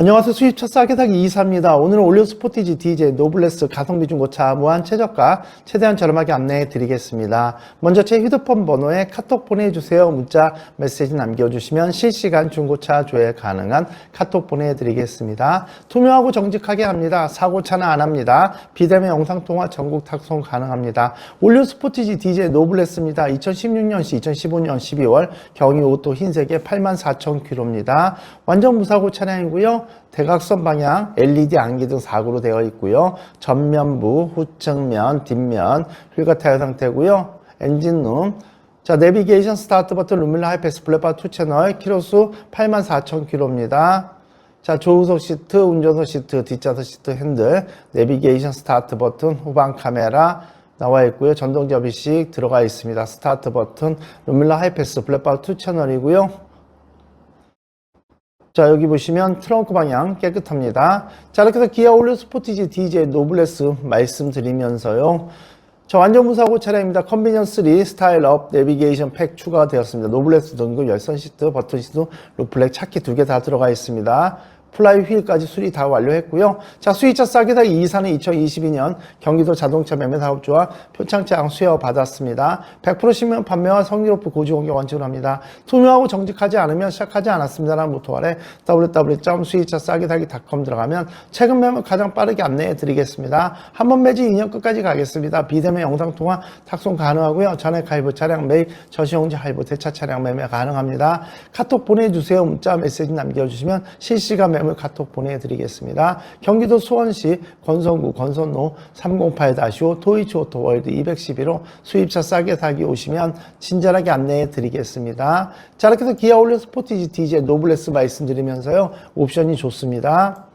안녕하세요. 수입차 싸게 사기 이사입니다. 오늘은 올리오 스포티지 DJ 노블레스 가성비 중고차 무한 최저가 최대한 저렴하게 안내해 드리겠습니다. 먼저 제 휴대폰 번호에 카톡 보내주세요. 문자 메시지 남겨주시면 실시간 중고차 조회 가능한 카톡 보내드리겠습니다. 투명하고 정직하게 합니다. 사고 차는 안 합니다. 비대면 영상통화 전국 탁송 가능합니다. 올리오 스포티지 DJ 노블레스입니다. 2016년시 2015년 12월 경유 오토 흰색에 84,000km입니다. 완전 무사고 차량이고요. 대각선 방향 LED 안기등 4구로 되어 있고요. 전면부, 후측면, 뒷면 휠과 타이어 상태고요. 엔진룸. 자, 내비게이션 스타트 버튼, 루밀라 하이패스, 블랙바 2 채널, 키로수 84,000km입니다. 자, 조우석 시트, 운전석 시트, 뒷좌석 시트 핸들, 내비게이션 스타트 버튼, 후방 카메라 나와 있고요. 전동 접이식 들어가 있습니다. 스타트 버튼, 루밀라 하이패스, 블랙바 2 채널이고요. 자 여기 보시면 트렁크 방향 깨끗합니다. 자 이렇게 해서 기아 올류 스포티지 DJ 노블레스 말씀드리면서요. 자 완전 무사고 차량입니다. 컨비니언스 3 스타일 업 내비게이션 팩 추가가 되었습니다. 노블레스 등급 열선 시트, 버튼 시트, 루플렉 차키 두 개 다 들어가 있습니다. 플라이 휠까지 수리 다 완료했고요. 자, 수입차 싸게 사기 2사는 2022년 경기도 자동차 매매 사업주와 표창장 수여 받았습니다. 100% 신명 판매와 성의롭고 고지 공개 원칙으로 합니다. 투명하고 정직하지 않으면 시작하지 않았습니다라는 모토 아래 www.수입차 싸게 사기.com 들어가면 최근 매물 가장 빠르게 안내해 드리겠습니다. 한 번 매진 2년 끝까지 가겠습니다. 비대면 영상 통화 탁송 가능하고요. 전액 할부 차량 매입, 저시용지 할부, 대차 차량 매매 가능합니다. 카톡 보내주세요. 문자 메시지 남겨주시면 실시간 매물 카톡 보내드리겠습니다. 경기도 수원시 권선구 권선로 308-5 토이치 오토 월드 211호 수입차 싸게 사기 오시면 친절하게 안내해 드리겠습니다. 자 이렇게 해서 기아 올려 스포티지 DJ 노블레스 말씀드리면서요. 옵션이 좋습니다.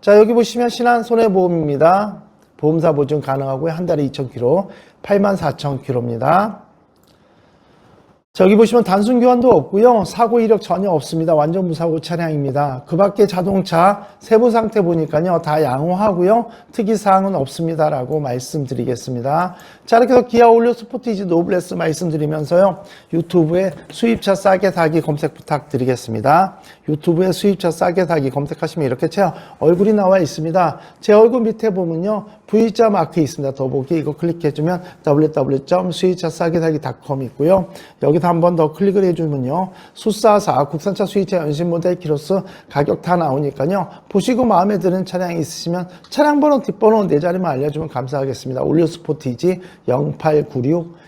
자 여기 보시면 신한 손해보험입니다. 보험사 보증 가능하고요. 한 달에 2,000km, 84,000km입니다. 자, 여기 보시면 단순 교환도 없고요. 사고 이력 전혀 없습니다. 완전 무사고 차량입니다. 그 밖에 자동차 세부 상태 보니까요. 다 양호하고요. 특이 사항은 없습니다라고 말씀드리겠습니다. 자, 이렇게 해서 기아 올류 스포티지 노블레스 말씀드리면서요. 유튜브에 수입차 싸게 사기 검색 부탁드리겠습니다. 유튜브에 수입차 싸게 사기 검색하시면 이렇게 제 얼굴이 나와 있습니다. 제 얼굴 밑에 보면요. V자 마크 있습니다. 더보기 이거 클릭해주면 www.수입차 싸게 사기.com 있고요. 여기서 한 번 더 클릭을 해주면요. 수사사 국산차 수입차 연신 모델 키로수 가격 다 나오니까요. 보시고 마음에 드는 차량이 있으시면 차량 번호 뒷번호 네 자리만 알려주면 감사하겠습니다. 올류 스포티지 0896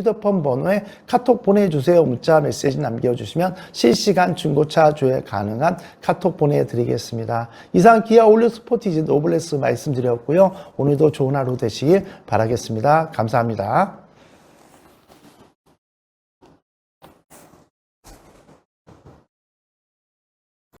휴대폰 번호에 카톡 보내주세요. 문자 메시지 남겨주시면 실시간 중고차 조회 가능한 카톡 보내드리겠습니다. 이상 기아 올류 스포티지 노블레스 말씀드렸고요. 오늘도 좋은 하루 되시길 바라겠습니다. 감사합니다.